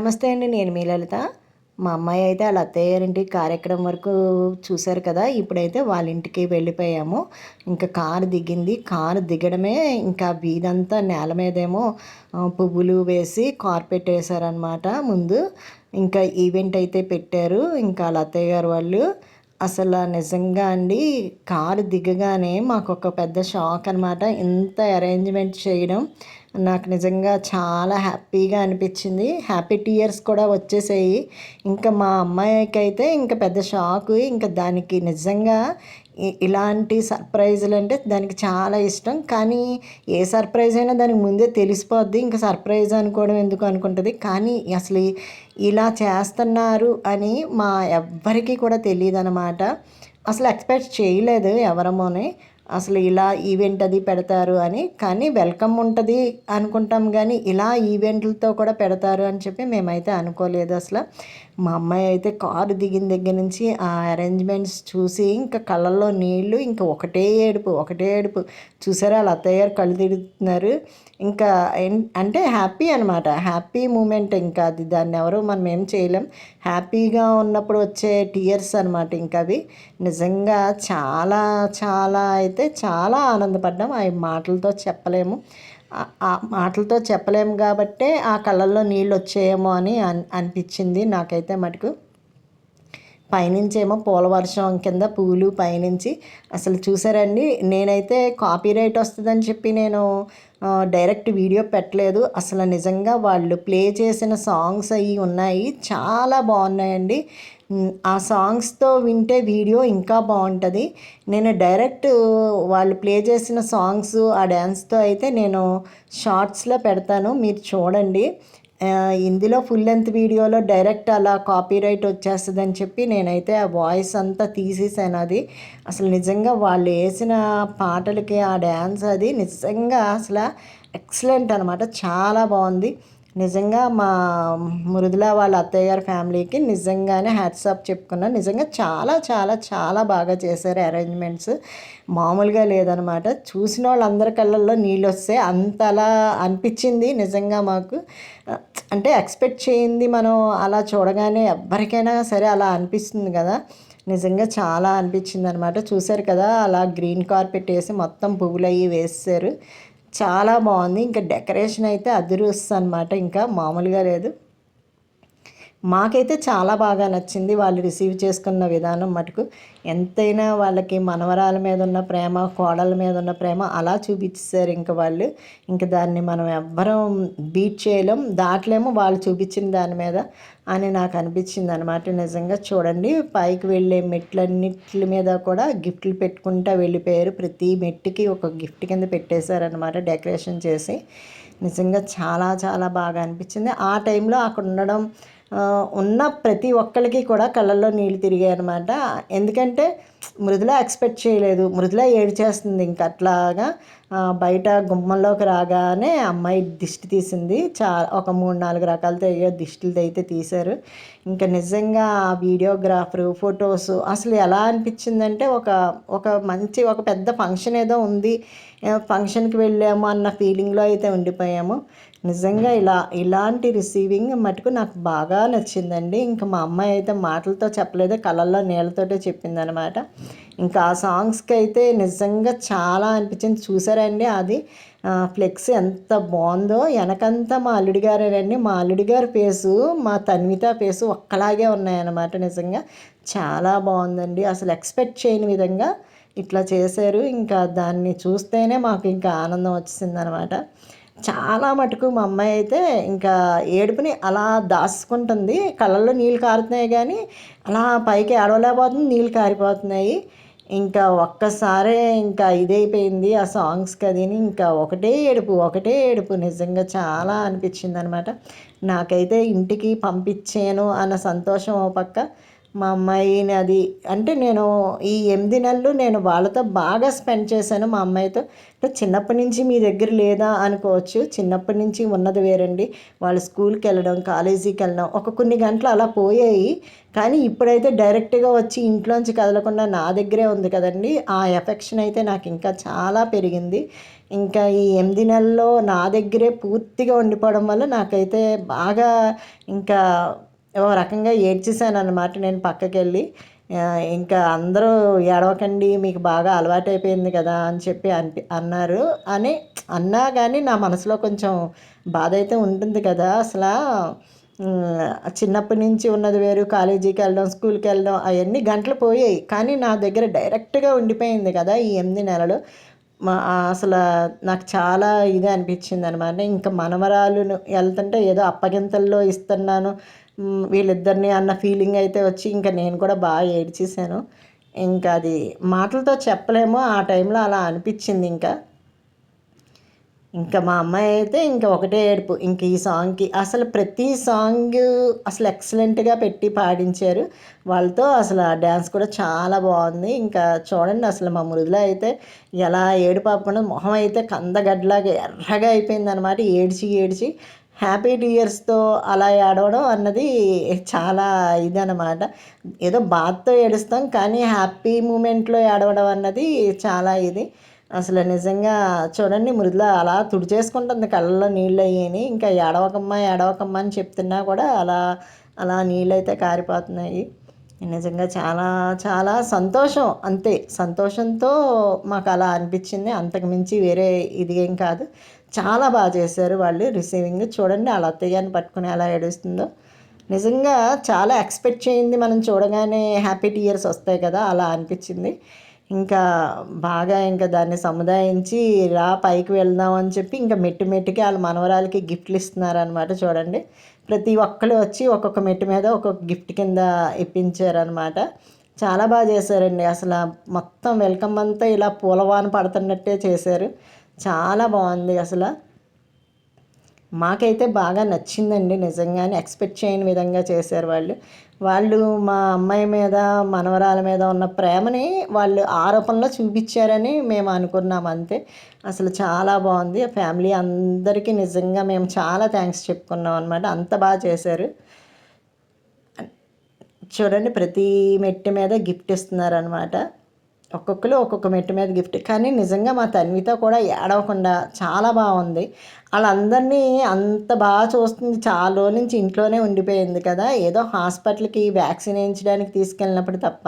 నమస్తే అండి నేను మీ లలిత. మా అమ్మాయి అయితే వాళ్ళ అత్తయ్య గారింటి కార్యక్రమం వరకు చూశారు కదా ఇప్పుడైతే వాళ్ళ ఇంటికి వెళ్ళిపోయాము. ఇంకా కారు దిగింది. కారు దిగడమే ఇంకా వీధంతా నేల మీదేమో పువ్వులు వేసి కార్పెట్ వేసారనమాట ముందు. ఇంకా ఈవెంట్ అయితే పెట్టారు. ఇంకా వాళ్ళ అత్తయ్య గారు వాళ్ళు అసలు నిజంగా అండి కారు దిగగానే మాకు ఒక పెద్ద షాక్ అనమాట ఇంత అరేంజ్మెంట్ చేయడం నాకు నిజంగా చాలా హ్యాపీగా అనిపించింది. హ్యాపీ టీయర్స్ కూడా వచ్చేసాయి. ఇంకా మా అమ్మాయికి అయితే ఇంకా పెద్ద షాక్. ఇంకా దానికి నిజంగా ఇలాంటి సర్ప్రైజులు అంటే దానికి చాలా ఇష్టం. కానీ ఏ సర్ప్రైజ్ అయినా దానికి ముందే తెలిసిపోద్ది. ఇంకా సర్ప్రైజ్ అనుకోవడం ఎందుకు అనుకుంటుంది? కానీ అసలు ఇలా చేస్తున్నారు అని మా ఎవ్వరికీ కూడా తెలియదు అనమాట అసలు ఎక్స్పెక్ట్ చేయలేదు ఎవరమోనే. అసలు ఇలా ఈవెంట్ అది పెడతారు అని. కానీ వెల్కమ్ ఉంటుంది అనుకుంటాం కానీ ఇలా ఈవెంట్లతో కూడా పెడతారు అని చెప్పి మేమైతే అనుకోలేదు అసలు. మా అమ్మాయి అయితే కారు దిగిన దగ్గర నుంచి ఆ అరేంజ్మెంట్స్ చూసి ఇంకా కళ్ళల్లో నీళ్ళు ఇంకా ఒకటే ఏడుపు ఒకటే ఏడుపు. చూసారా వాళ్ళ అత్తయ్య గారు కళ్ళు తిడుతున్నారు. ఇంకా అంటే హ్యాపీ అనమాట హ్యాపీ మూమెంట్ ఇంకా అది. దాన్ని ఎవరు మనం ఏం చేయలేం. హ్యాపీగా ఉన్నప్పుడు వచ్చే టీయర్స్ అనమాట ఇంకా అవి. నిజంగా చాలా చాలా అయితే అయితే చాలా ఆనందపడ్డాం. ఆ మాటలతో చెప్పలేము. ఆ మాటలతో చెప్పలేము కాబట్టే ఆ కళ్ళల్లో నీళ్ళు వచ్చేయేమో అని అనిపించింది నాకైతే మటుకు. పైనుంచి ఏమో పూల వర్షం కింద పూలు పైనుంచి. అసలు చూసారండి? నేనైతే కాపీ రైట్ వస్తుందని చెప్పి నేను డైరెక్ట్ వీడియో పెట్టలేదు. అసలు నిజంగా వాళ్ళు ప్లే చేసిన సాంగ్స్ అవి ఉన్నాయి. చాలా బాగున్నాయండి. ఆ సాంగ్స్తో వింటే వీడియో ఇంకా బాగుంటుంది. నేను డైరెక్ట్ వాళ్ళు ప్లే చేసిన సాంగ్స్ ఆ డ్యాన్స్తో అయితే నేను షార్ట్స్లో పెడతాను. మీరు చూడండి. ఇందులో ఫుల్ లెంత్ వీడియోలో డైరెక్ట్ అలా కాపీ రైట్ వచ్చేస్తుందని చెప్పి నేనైతే ఆ వాయిస్ అంతా తీసేసాను అది. అసలు నిజంగా వాళ్ళు వేసిన పాటలకి ఆ డ్యాన్స్ అది నిజంగా అసలు ఎక్సలెంట్ అనమాట చాలా బాగుంది. నిజంగా మా మృదుల వాళ్ళ అత్తయ్య గారి ఫ్యామిలీకి నిజంగానే హ్యాట్సాప్ చెప్పుకున్నాను నిజంగా చాలా చాలా చాలా బాగా చేశారు అరేంజ్మెంట్స్ మామూలుగా లేదనమాట. చూసిన వాళ్ళందరి కళ్ళల్లో నీళ్ళు వస్తే అంతలా అనిపించింది నిజంగా మాకు. అంటే ఎక్స్పెక్ట్ చేయింది మనం అలా చూడగానే ఎవరికైనా సరే అలా అనిపిస్తుంది కదా. నిజంగా చాలా అనిపించింది అనమాట చూశారు కదా అలా గ్రీన్ కార్పెట్ వేసి మొత్తం పువ్వులు అవి వేసారు చాలా బాగుంది. ఇంకా డెకరేషన్ అయితే అదిరుస్తుంది అనమాట ఇంకా మామూలుగా లేదు. మాకైతే చాలా బాగా నచ్చింది వాళ్ళు రిసీవ్ చేసుకున్న విధానం మటుకు. ఎంతైనా వాళ్ళకి మనవరాల మీద ఉన్న ప్రేమ కోడల మీద ఉన్న ప్రేమ అలా చూపించారు ఇంకా వాళ్ళు. ఇంకా దాన్ని మనం ఎవ్వరం బీట్ చేయలేం దాట్లేమో వాళ్ళు చూపించిన దాని మీద అని నాకు అనిపించింది అనమాట నిజంగా చూడండి పైకి వెళ్ళే మెట్లన్నిటి మీద కూడా గిఫ్ట్లు పెట్టుకుంటా వెళ్ళిపోయారు. ప్రతి మెట్టుకి ఒక గిఫ్ట్ కింద పెట్టేశారనమాట డెకరేషన్ చేసి. నిజంగా చాలా చాలా బాగా అనిపించింది. ఆ టైంలో అక్కడ ఉండడం ఉన్న ప్రతి ఒక్కరికి కూడా కళ్ళల్లో నీళ్ళు తిరిగాయి అనమాట ఎందుకంటే మృదుల ఎక్స్పెక్ట్ చేయలేదు. మృదుల ఏడ్చేస్తుంది ఇంక అట్లాగా. బయట గుమ్మంలోకి రాగానే అమ్మాయి దిష్టి తీసింది. చా ఒక మూడు నాలుగు రకాలతో అయ్యో దిష్టిలతో అయితే తీశారు. ఇంకా నిజంగా ఆ వీడియోగ్రాఫరు ఫొటోస్ అసలు ఎలా అనిపించిందంటే ఒక ఒక మంచి ఒక పెద్ద ఫంక్షన్ ఏదో ఉంది. ఫంక్షన్కి వెళ్ళాము అన్న ఫీలింగ్లో అయితే ఉండిపోయాము. నిజంగా ఇలా ఇలాంటి రిసీవింగ్ మటుకు నాకు బాగా నచ్చిందండి. ఇంకా మా అమ్మాయి అయితే మాటలతో చెప్పలేదు కళ్ళల్లో నీళ్ళతోటే చెప్పిందనమాట ఇంకా ఆ సాంగ్స్కి అయితే నిజంగా చాలా అనిపించింది. చూసారండి అది? ఫ్లెక్స్ ఎంత బాగుందో. వెనకంతా మా అల్లుడి గారేనండి మా అల్లుడి గారి పేసు మా తన్విత పేసు ఒక్కలాగే ఉన్నాయన్నమాట నిజంగా. చాలా బాగుందండి. అసలు ఎక్స్పెక్ట్ చేయని విధంగా ఇట్లా చేశారు. ఇంకా దాన్ని చూస్తేనే మాకు ఇంకా ఆనందం వచ్చిందనమాట చాలా మటుకు మా అమ్మాయి అయితే ఇంకా ఏడుపుని అలా దాచుకుంటుంది. కళ్ళల్లో నీళ్ళు కారుతున్నాయి కానీ అలా పైకి ఏడవలేకపోతుంది నీళ్ళు కారిపోతున్నాయి. ఇంకా ఒక్కసారే ఇంకా ఇదైపోయింది ఆ సాంగ్స్కి అదిని ఇంకా ఒకటే ఏడుపు ఒకటే ఏడుపు. నిజంగా చాలా అనిపించింది అనమాట నాకైతే ఇంటికి పంపించాను అన్న సంతోషం ఓ పక్క. మా అమ్మాయిని అది అంటే నేను ఈ ఎనిమిది నెలలు నేను వాళ్ళతో బాగా స్పెండ్ చేశాను. మా అమ్మాయితో అంటే చిన్నప్పటి నుంచి మీ దగ్గర లేదా అనుకోవచ్చు. చిన్నప్పటి నుంచి ఉన్నది వేరండి. వాళ్ళు స్కూల్కి వెళ్ళడం కాలేజీకి వెళ్ళడం ఒక కొన్ని గంటలు అలా పోయాయి. కానీ ఇప్పుడైతే డైరెక్ట్గా వచ్చి ఇంట్లోంచి కదలకుండా నా దగ్గరే ఉంది కదండి. ఆ ఎఫెక్షన్ అయితే నాకు ఇంకా చాలా పెరిగింది. ఇంకా ఈ ఎనిమిది నెలల్లో నా దగ్గరే పూర్తిగా ఉండిపోవడం వల్ల నాకైతే బాగా ఇంకా ఓ రకంగా ఏడ్చేసాను అనమాట నేను పక్కకి వెళ్ళి ఇంకా అందరూ ఏడవకండి మీకు బాగా అలవాటైపోయింది కదా అని చెప్పి అని అన్నారు. అని అన్నా కానీ నా మనసులో కొంచెం బాధ అయితే ఉంటుంది కదా. అసలు చిన్నప్పటి నుంచి ఉన్నది వేరు కాలేజీకి వెళ్ళడం స్కూల్కి వెళ్ళడం అవన్నీ గంటలు పోయాయి. కానీ నా దగ్గర డైరెక్ట్గా ఉండిపోయింది కదా ఈ ఎనిమిది నెలలు. మా అసలు నాకు చాలా ఇది అనిపించింది అనమాట ఇంకా మనవరాలు వెళ్తుంటే ఏదో అప్పగింతల్లో ఇస్తున్నాను వీళ్ళిద్దరిని అన్న ఫీలింగ్ అయితే వచ్చి ఇంకా నేను కూడా బాగా ఏడ్చేసాను ఇంకా అది మాటలతో చెప్పలేమో ఆ టైంలో అలా అనిపించింది ఇంకా. ఇంకా మా అమ్మాయి అయితే ఇంకా ఒకటే ఏడుపు ఇంక ఈ సాంగ్కి అసలు ప్రతి సాంగ్ అసలు ఎక్సలెంట్గా పెట్టి పాడించారు. వాళ్ళతో అసలు ఆ డ్యాన్స్ కూడా చాలా బాగుంది. ఇంకా చూడండి అసలు మా మృదులో అయితే ఎలా ఏడు పాపకుండా మొహం అయితే కందగడ్లాగా ఎర్రగా అయిపోయింది అనమాట ఏడ్చి ఏడ్చి హ్యాపీ టీయర్స్తో అలా ఏడవడం అన్నది చాలా ఇదనమాట ఏదో బాధతో ఏడుస్తాం కానీ హ్యాపీ మూమెంట్లో ఏడవడం అన్నది చాలా ఇది. అసలు నిజంగా చూడండి మృదుల అలా తుడిచేసుకుంటుంది కళ్ళలో నీళ్ళు అయ్యాయి ఇంకా ఏడవకమ్మా ఏడవకమ్మా అని చెప్తున్నా కూడా అలా అలా నీళ్ళు అయితే కారిపోతున్నాయి. నిజంగా చాలా చాలా సంతోషం అంతే. సంతోషంతో మాకు అలా అనిపించింది. అంతకుమించి వేరే ఇది ఏం కాదు. చాలా బాగా చేశారు వాళ్ళు. రిసీవింగ్ చూడండి వాళ్ళ అత్తయ్యని పట్టుకుని ఎలా ఏడుస్తుందో. నిజంగా చాలా ఎక్స్పెక్ట్ చేయింది మనం చూడగానే హ్యాపీ టీయర్స్ వస్తాయి కదా అలా అనిపించింది. ఇంకా బాగా ఇంకా దాన్ని సముదాయించి రా పైకి వెళ్దాం అని చెప్పి ఇంకా మెట్టు మెట్టుకి వాళ్ళ మనవరాలకి గిఫ్ట్లు ఇస్తున్నారనమాట చూడండి. ప్రతి ఒక్కరు వచ్చి ఒక్కొక్క మెట్టు మీద ఒక్కొక్క గిఫ్ట్ కింద ఇప్పించారనమాట చాలా బాగా చేశారండి. అసలు మొత్తం వెల్కమ్ అంతా ఇలా పూలవాన పడుతున్నట్టే చేశారు. చాలా బాగుంది అసలు. మాకైతే బాగా నచ్చిందండి నిజంగానే ఎక్స్పెక్ట్ చేయని విధంగా చేశారు వాళ్ళు. వాళ్ళు మా అమ్మాయి మీద మనవరాల మీద ఉన్న ప్రేమని వాళ్ళు ఆరోపణలో చూపించారని మేము అనుకున్నాం అంతే. అసలు చాలా బాగుంది. ఫ్యామిలీ అందరికీ నిజంగా మేము చాలా థ్యాంక్స్ చెప్పుకున్నాం అనమాట అంత బాగా చేశారు. చూడండి ప్రతి మెట్టు మీద గిఫ్ట్ ఇస్తున్నారనమాట ఒక్కొక్కరు ఒక్కొక్క మెట్టు మీద గిఫ్ట్. కానీ నిజంగా మా తన్వితో కూడా ఏడవకుండా చాలా బాగుంది. వాళ్ళందరినీ అంత బాగా చూస్తుంది. చాలా రోజుల నుంచి ఇంట్లోనే ఉండిపోయింది కదా. ఏదో హాస్పిటల్కి వ్యాక్సిన్ వేయించడానికి తీసుకెళ్ళినప్పుడు తప్ప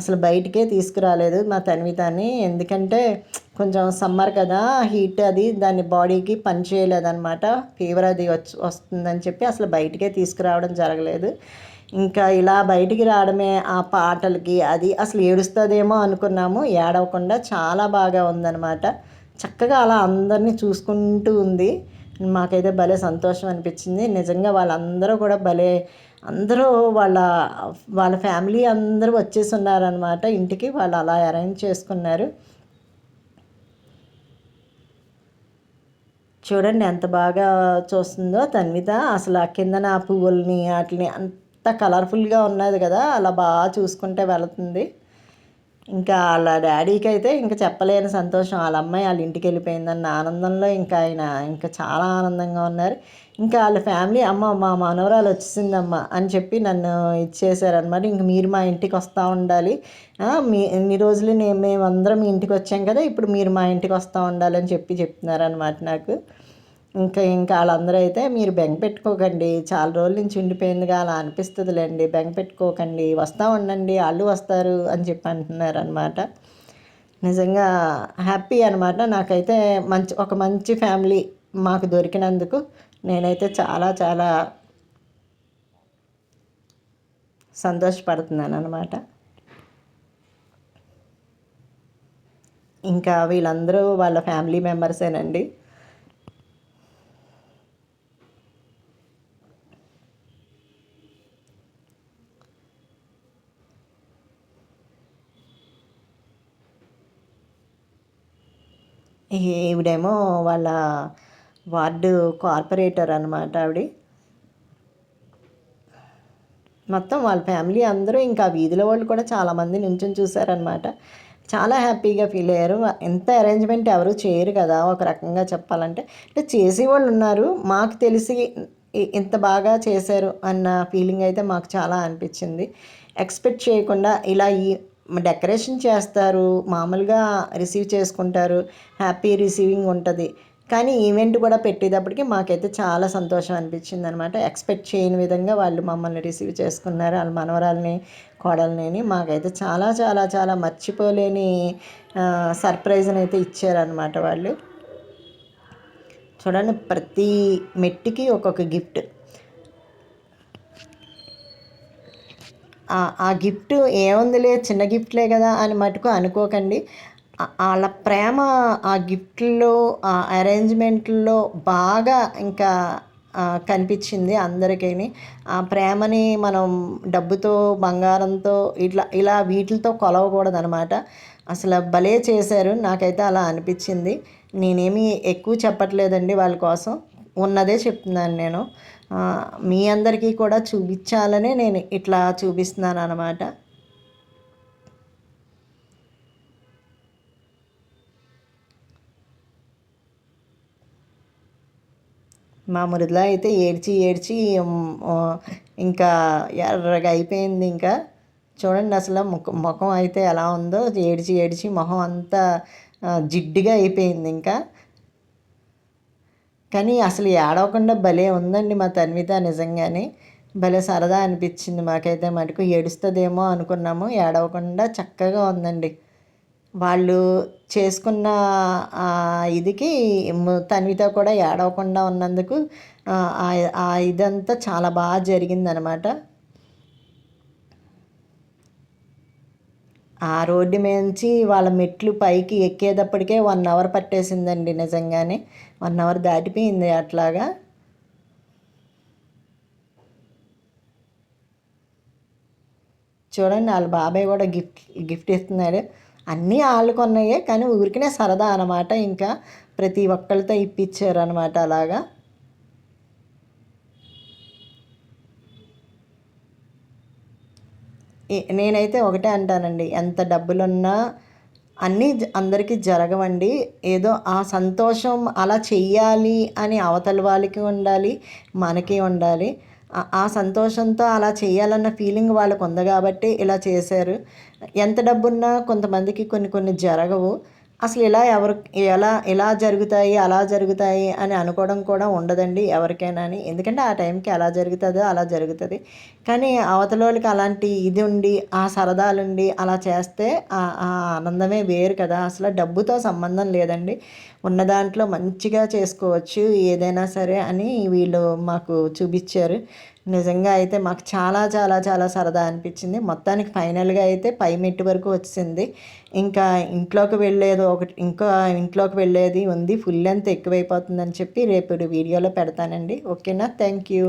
అసలు బయటికే తీసుకురాలేదు మా తన్వితని ఎందుకంటే కొంచెం సమ్మర్ కదా హీట్ అది దాని బాడీకి పని చేయలేదన్నమాట. ఫీవర్ అది వచ్చి వస్తుందని చెప్పి అసలు బయటికే తీసుకురావడం జరగలేదు. ఇంకా ఇలా బయటికి రావడమే ఆ పాటలకి అది అసలు ఏడుస్తుందేమో అనుకున్నాము. ఏడవకుండా చాలా బాగా ఉందన్నమాట. చక్కగా అలా అందరినీ చూసుకుంటూ ఉంది. మాకైతే భలే సంతోషం అనిపించింది. నిజంగా వాళ్ళందరూ కూడా భలే అందరూ వాళ్ళ వాళ్ళ ఫ్యామిలీ అందరూ వచ్చేసి ఉన్నారనమాట ఇంటికి వాళ్ళు అలా అరేంజ్ చేసుకున్నారు. చూడండి ఎంత బాగా చూస్తుందో తన్విత. అసలు ఆ కిందన ఆ పువ్వుల్ని వాటిని అంత కలర్ఫుల్గా ఉన్నది కదా అలా బాగా చూసుకుంటే వెళుతుంది. ఇంకా వాళ్ళ డాడీకి అయితే ఇంకా చెప్పలేని సంతోషం. వాళ్ళ అమ్మాయి వాళ్ళ ఇంటికి వెళ్ళిపోయిందన్న ఆనందంలో ఇంకా ఆయన ఇంకా చాలా ఆనందంగా ఉన్నారు. ఇంకా వాళ్ళ ఫ్యామిలీ అమ్మ మా మనవరాలు వచ్చేసిందమ్మ అని చెప్పి నన్ను ఇచ్చేసారనమాట ఇంక మీరు మా ఇంటికి వస్తూ ఉండాలి. మీ ఇన్ని రోజులు నేను మేమందరం మీ ఇంటికి వచ్చాం కదా ఇప్పుడు మీరు మా ఇంటికి వస్తూ ఉండాలి అని చెప్పి చెప్తున్నారనమాట నాకు. ఇంకా ఇంకా వాళ్ళందరూ అయితే మీరు బెంగ పెట్టుకోకండి చాలా రోజుల నుంచి ఉండిపోయిందిగా అలా అనిపిస్తుందిలేండి బెంగ పెట్టుకోకండి వస్తూ ఉండండి వాళ్ళు వస్తారు అని చెప్పి అంటున్నారు అనమాట నిజంగా హ్యాపీ అనమాట నాకైతే మంచి ఒక మంచి ఫ్యామిలీ మాకు దొరికినందుకు నేనైతే చాలా చాలా సంతోషపడుతున్నాను అనమాట ఇంకా వీళ్ళందరూ వాళ్ళ ఫ్యామిలీ మెంబర్సేనండి. ఈవిడేమో వాళ్ళ వార్డు కార్పొరేటర్ అనమాట ఆవిడ. మొత్తం వాళ్ళ ఫ్యామిలీ అందరూ ఇంకా వీధిలో వాళ్ళు కూడా చాలామంది నుంచొని చూశారనమాట చాలా హ్యాపీగా ఫీల్ అయ్యారు. ఎంత అరేంజ్మెంట్ ఎవరు చేయరు కదా ఒక రకంగా చెప్పాలంటే. అంటే చేసేవాళ్ళు ఉన్నారు. మాకు తెలిసి ఇంత బాగా చేశారు అన్న ఫీలింగ్ అయితే మాకు చాలా అనిపించింది. ఎక్స్పెక్ట్ చేయకుండా ఇలా ఈ డెకరేషన్ చేస్తారు మామూలుగా రిసీవ్ చేసుకుంటారు హ్యాపీ రిసీవింగ్ ఉంటుంది. కానీ ఈవెంట్ కూడా పెట్టేటప్పటికి మాకైతే చాలా సంతోషం అనిపించింది అనమాట ఎక్స్పెక్ట్ చేయని విధంగా వాళ్ళు మమ్మల్ని రిసీవ్ చేసుకున్నారు. వాళ్ళ మనవరాలని కోడల్ని మాకైతే చాలా చాలా చాలా మర్చిపోలేని సర్ప్రైజ్ని అయితే ఇచ్చారనమాట వాళ్ళు. చూడండి ప్రతి మెట్టికి ఒక్కొక్క గిఫ్ట్. ఆ గిఫ్ట్ ఏముందిలే చిన్న గిఫ్ట్లే కదా అని మటుకు అనుకోకండి. వాళ్ళ ప్రేమ ఆ గిఫ్ట్లో ఆ అరేంజ్మెంట్లో బాగా ఇంకా కనిపించింది అందరికీ ఆ ప్రేమని మనం డబ్బుతో బంగారంతో ఇట్లా ఇలా వీటితో కొలవకూడదు అనమాట అసలు భలే చేశారు నాకైతే అలా అనిపించింది. నేనేమి ఎక్కువ చెప్పట్లేదండి వాళ్ళ కోసం. ఉన్నదే చెప్తున్నాను నేను. మీ అందరికీ కూడా చూపించాలనే నేను ఇట్లా చూపిస్తున్నాను అనమాట మా మృదుల అయితే ఏడ్చి ఏడ్చి ఇంకా ఎర్రగా అయిపోయింది ఇంకా. చూడండి అసలు ముఖం ముఖం అయితే ఎలా ఉందో ఏడ్చి ఏడ్చి మొహం అంతా జిడ్డుగా అయిపోయింది ఇంకా. కానీ అసలు ఏడవకుండా భలే ఉందండి మా తన్విత నిజంగానే. భలే సరదా అనిపించింది మాకైతే మటుకు. ఏడుస్తుందేమో అనుకున్నాము. ఏడవకుండా చక్కగా ఉందండి. వాళ్ళు చేసుకున్న ఇదికి తన్విత కూడా ఏడవకుండా ఉన్నందుకు ఆ ఇదంతా చాలా బాగా జరిగిందనమాట. ఆ రోడ్డు నుంచి వాళ్ళ మెట్లు పైకి ఎక్కేటప్పటికే వన్ అవర్ పట్టేసిందండి నిజంగానే. వన్ అవర్ దాటిపోయింది అట్లాగా. చూడండి వాళ్ళ బాబాయ్ కూడా గిఫ్ట్ గిఫ్ట్ ఇస్తున్నాడు. అన్నీ వాళ్ళు కొన్నాయే కానీ ఊరికినే సరదా అనమాట ఇంకా ప్రతి ఒక్కరితో ఇప్పించారు అనమాట అలాగా. నేనైతే ఒకటే అంటానండి. ఎంత డబ్బులున్నా అన్నీ అందరికీ జరగవండి. ఏదో ఆ సంతోషం అలా చెయ్యాలి అని అవతల వాళ్ళకి ఉండాలి మనకి ఉండాలి. ఆ సంతోషంతో అలా చేయాలన్న ఫీలింగ్ వాళ్ళకు ఉంది కాబట్టి ఇలా చేశారు. ఎంత డబ్బున్నా కొంతమందికి కొన్ని కొన్ని జరగవు. అసలు ఇలా ఎవరు ఎలా ఇలా జరుగుతాయి అలా జరుగుతాయి అని అనుకోవడం కూడా ఉండదండి ఎవరికైనా అని. ఎందుకంటే ఆ టైంకి ఎలా జరుగుతుందో అలా జరుగుతుంది. కానీ అవతల వాళ్ళకి అలాంటి ఇది ఉండి ఆ సరదాలుండి అలా చేస్తే ఆ ఆనందమే వేరు కదా. అసలు డబ్బుతో సంబంధం లేదండి. ఉన్న దాంట్లో మంచిగా చేసుకోవచ్చు ఏదైనా సరే అని వీళ్ళు మాకు చూపించారు. నిజంగా అయితే మాకు చాలా చాలా చాలా సరదా అనిపించింది. మొత్తానికి ఫైనల్గా అయితే పై మెట్టు వరకు వచ్చింది. ఇంకా ఇంట్లోకి వెళ్ళేది ఒకటి ఇంకా ఇంట్లోకి వెళ్ళేది ఉంది. ఫుల్ లెంత్ ఎక్కువైపోతుందని చెప్పి రేపు వీడియోలో పెడతానండి. ఓకేనా? Thank you.